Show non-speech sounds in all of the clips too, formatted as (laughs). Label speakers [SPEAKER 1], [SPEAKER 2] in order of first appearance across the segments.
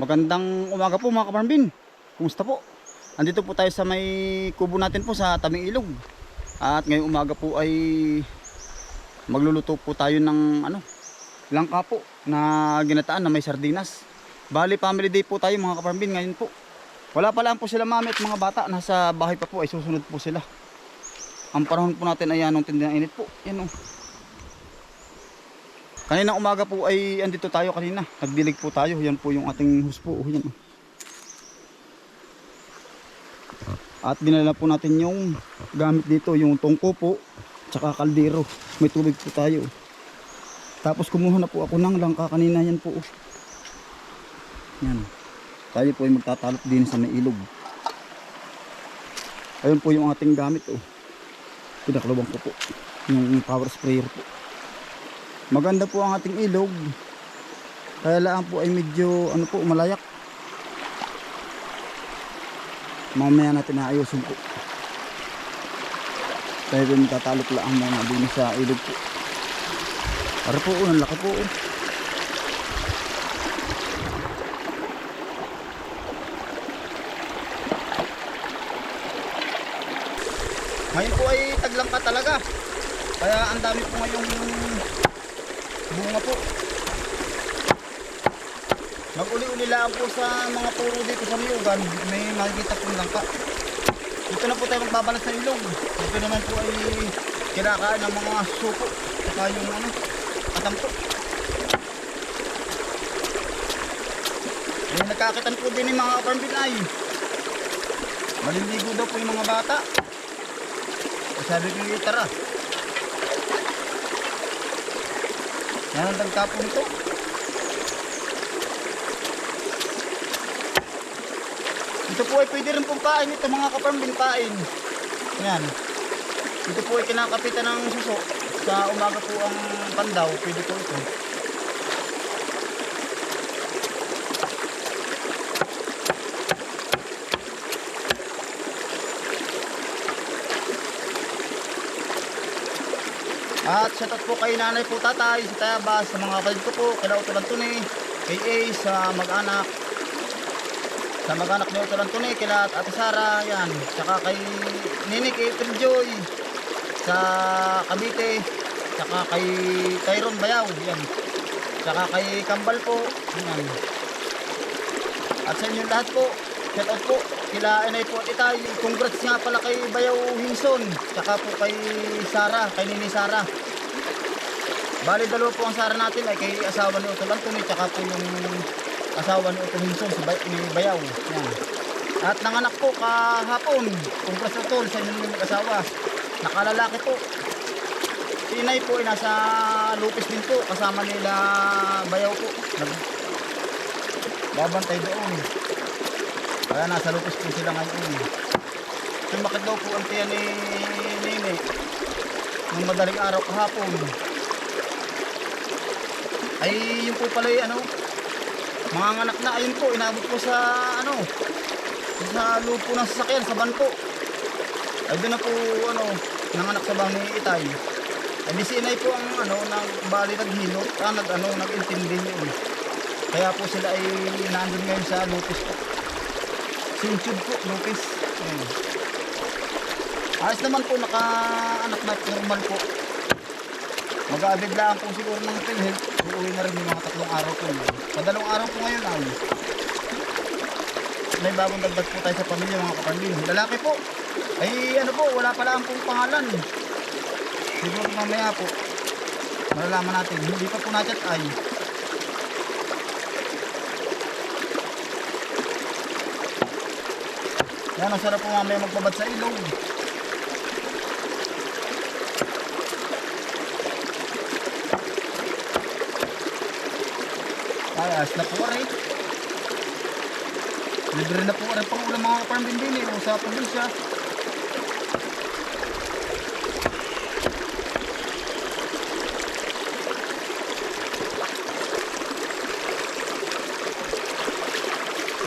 [SPEAKER 1] Magandang umaga po mga kaparambin. Kumusta po? Andito po tayo sa may kubo natin po sa Taming Ilog. At ngayong umaga po ay magluluto po tayo ng ano, langka po na ginataan na may sardinas. Bali family day po tayo mga kaparambin ngayon po. Wala pa lang po sila mami at mga bata. Nasa bahay pa po ay susunod po sila. Ang panahon po natin ay anong tindi ng init po. Yan o. Kanina umaga po ay andito tayo kanina. Nagdilig po tayo. Yan po yung ating huspo. Oh, yan. oh. At dinala po natin yung gamit dito. Yung tungko po. Tsaka kaldero. May tubig po tayo. Tapos kumuha na po ako ng langka kanina. Yan po. oh. Yan. Tayo po ay magtatalop din sa may ilog. Ayun po yung ating gamit. Oh. Pinaklawang ko po. Yung power sprayer po. Maganda po ang ating ilog. Kaya lang po ay medyo ano po malayak. Mamaya natin naayusin po. Kaya po tatalok lang muna din sa ilog po. Para po, ang laki po. Ngayon po ay taglang ka talaga. Kaya ang dami po ngayong bunga po. Mag-uli-uli lang po sa mga puro dito sa Niyugan. May makikita po langka. Dito na po tayo magbabalas ng ilog. Dito naman po ay kinakain ng mga suko. Saka yung ano, katampo. May nagkakitan po din yung mga apartment ay. Maliligo daw po yung mga bata. Sabi ko yung tara. Yan ang nagtapon ito. Ito po ay pwede rin pong pain ito mga kaparmbin pain. Yan. Ito po ay kinakapitan ng suso. Sa umaga po ang pandaw. Pwede po ito. At shoutout po kay nanay po tatay, sa Tayabas, sa mga kapatid ko po, kay Utulan Tuni, kay Ace, sa mag-anak, sa mag-anak ni Utulan Tuni, kila Ate Sara, yan, saka kay Nini, kay April Joy, sa Cavite, saka kay Tyron Bayaw, yan, saka kay Kambal po, yan. At sa inyo lahat po, shoutout po, kila Inay po at Itay, congrats nga pala kay Bayaw Hinson, saka po kay Sara, kay Nini Sara. Bali dalawa po ang Sara natin ay kay asawa ni Utol Anthony, tsaka po yung asawa ni Utol Hinson, si Bayaw. Yan. At nanganak po kahapon, congrats Utol sa inyong mag-asawa. Nakalalaki po. Si Inay po ay nasa Lupis din po, kasama nila Bayaw po. Babantay doon. Kaya nasa lupos po sila ngayon. Sumakit daw po ang tiyan ni Nene. Nung madaling araw kahapon. Ay yun po pala yung ano. Mga anak na ayun po. Inabot po sa ano. Sa lupo ng sasakyan sa van po. Ay doon na po ano. Nanganak sa bang Itay. Ay di si Inay po ang ano. Nang bali naghilot. Ah, nag ano. Nag-intindi yun. Kaya po sila ay nandun ngayon sa lupis po. Sinchud po, lupis. Ayan. Ayos naman po, naka-anak na normal po. Mag-aabiglaan po siguro ng PhilHealth. Uuwi na rin yung mga tatlong araw po. yun. Sa dalawang araw po ngayon ay may bagong dagdag po tayo sa pamilya mga kapatid. Lalaki po. Ay ano po, wala pala ang pong pangalan. Siguro mamaya po. Malalaman natin. Hindi pa po na-chat ay. Yan, ang sarap po mamaya magbabad sa ilog. Ay, as na po rin. Libre na po rin pang ulam mga farm din din eh. O sa probinsya.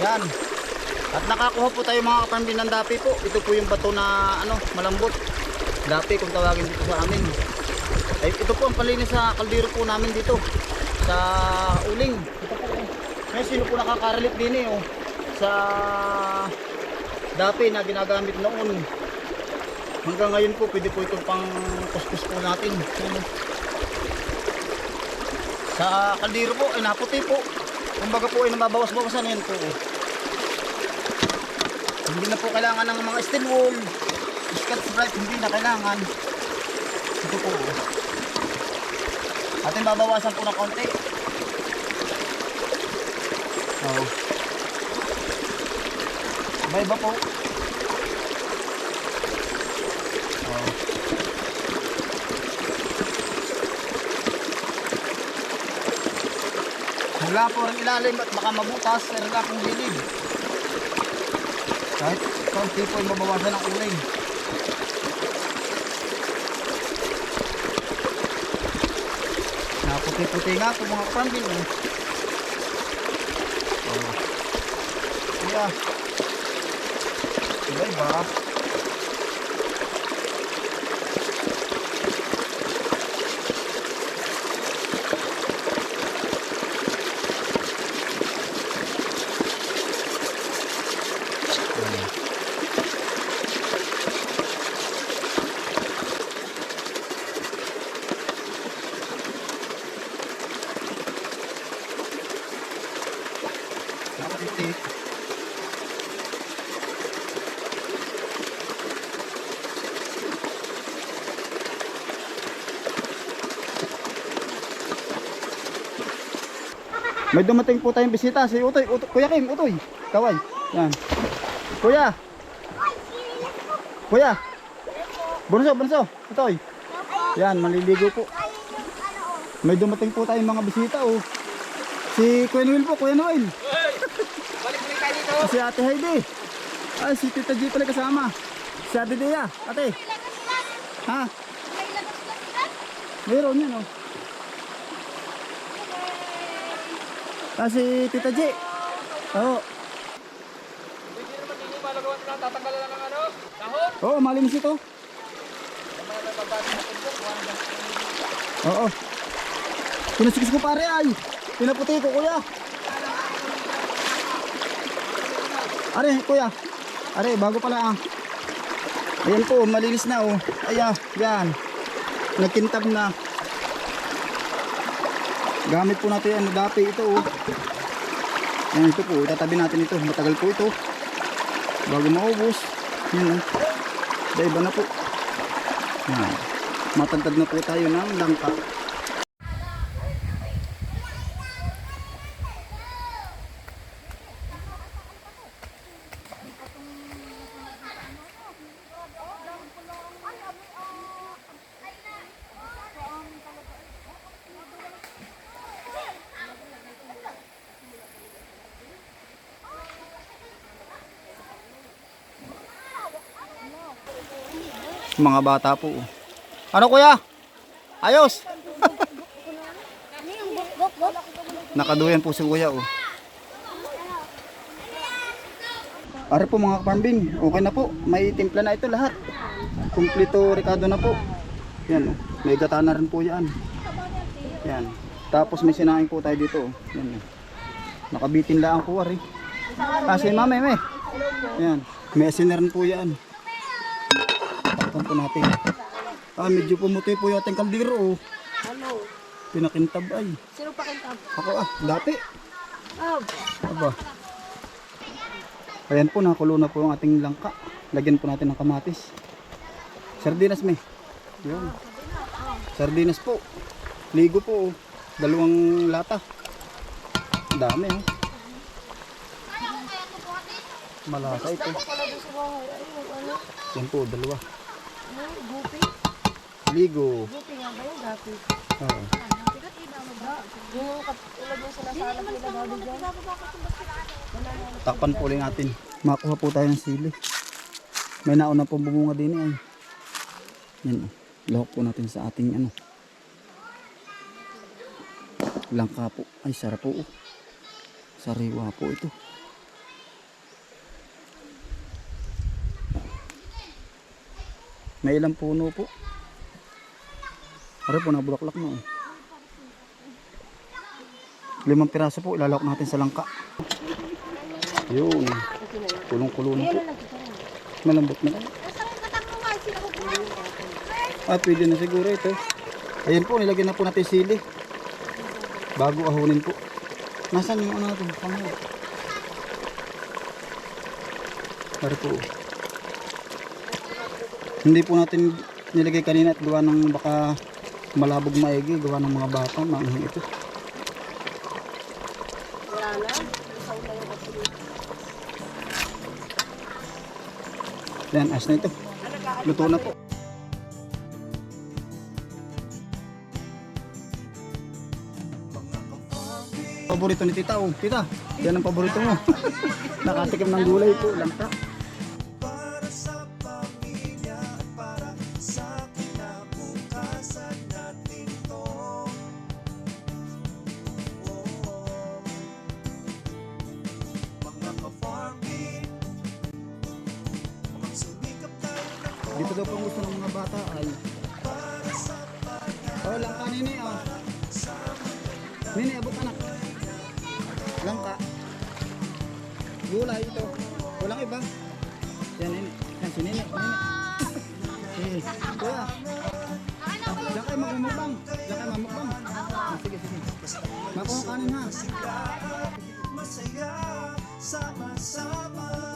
[SPEAKER 1] Yan. At nakakuha po tayo mga kaparmbin ng dapi po. Ito po yung bato na ano, malambot. Dapi kung tawagin dito sa amin. Ay, ito po ang palinis sa kaldero po namin dito. Sa uling. Ito po. Ngayon, sino po nakakaralit din eh, oh, sa dapi na ginagamit noon. Hanggang ngayon po, pwede po itong pang kuskus po natin. Sa kaldero po, ay naputi po. Kumbaga po ay nababawas-bawasan yan po. oh. Hindi na po kailangan ng mga steel wool. Scotch Brite, hindi na kailangan. Ito po. oh. Atin babawasan po ng konti. Oo. Iba-iba po. Oo. Wala po rin ilalim at baka mabutas. Pero wala pong gilid. Kahit konti po ay mabawasan ng uling. Naputi-puti nga po mga kapambil. Eh. Oh. Yeah. Iba iba. Naputi. May dumating po tayong bisita si Utoy, Utoy Kuya Kim, Utoy. Kaway. Yan. Kuya. Kuya. Bunso, bunso. Utoy. Yan, maliligo po. May dumating po tayong mga bisita oh. Si Kuya Noel po, Kuya Noel. Si Ate Heidi. Ay, si Tita G pala kasama. Si Ate Dea. Ate. Ha? Meron yan oh. Ah, si Tita G. Oo. Oo, malinis ito. Oo. Pinasikis ko pare ay. Pinaputi ko kuya. Are, kuya. Are, bago pala ah. Ayan po, malinis na oh. Aya, yan. Nagkintab na. Gamit po natin ano dati ito oh. Yan ito po, tatabi natin ito. Matagal po ito. Bago maubos. Yan oh. Iba na po. Yan. Matagtag na po tayo ng langka. Mga bata po. Ano kuya? Ayos! (laughs) Nakaduyan po si kuya oh. Ara po mga kapambing, okay na po. May timpla na ito lahat. Kumplito Ricardo na po. Yan oh. May gata na rin po yan. Yan. Tapos may sinaing po tayo dito. oh. Yan oh. Nakabitin lang po ari. Kasi mame me. Yan. May asin na rin po yan. Takpan po natin. Ah, medyo pumuti po yung ating kaldero oh.
[SPEAKER 2] Ano?
[SPEAKER 1] Pinakintab ay.
[SPEAKER 2] Sino pa kintab?
[SPEAKER 1] Ako ah, dati.
[SPEAKER 2] Oh,
[SPEAKER 1] Aba. Ayan po, nakulo na po ang ating langka. Lagyan po natin ng kamatis. Sardinas me. Yun. Sardinas po. Ligo po. oh. Dalawang lata. Dami oh. Malasa ito.
[SPEAKER 2] yung ano?
[SPEAKER 1] Yan po, dalawa.
[SPEAKER 2] Ano? Gupi?
[SPEAKER 1] Ligo.
[SPEAKER 2] Gupi nga ba yung dati?
[SPEAKER 1] Oo.
[SPEAKER 2] Dyan.
[SPEAKER 1] Takpan po ulit natin. Makuha po tayo ng sili. May nauna pong bumunga din eh. Yan oh. Lahok po natin sa ating ano. Langka po. Ay sarap po. oh. Sariwa po ito. May ilang puno po. Ano po, nabulaklak na oh. Limang piraso po, ilalawak natin sa langka. Yun. Kulong-kulo na po. Malambot na. Ah, pwede na siguro ito. Ayan po, nilagyan na po natin sili. Bago ahunin po. Nasaan yung ano natin? Pango. Para po. Hindi po natin nilagay kanina at gawa ng baka malabog maigi, gawa ng mga bata, maanghang ito. Yan, as na ito. Luto na po. Paborito ni tita, oh. Tita, yan ang paborito mo. (laughs) Nakatikim ng gulay po, langka. Dito Nini, abot anak. Langka. Gulay ito. Walang iba. Yan nini. Yan si nini. Nini. Eh, kuya. Diyan kayo magmumukbang. Diyan kayo mamukbang. Ah, sige, sige. Makuha kanin ha.
[SPEAKER 3] masaya Sama-sama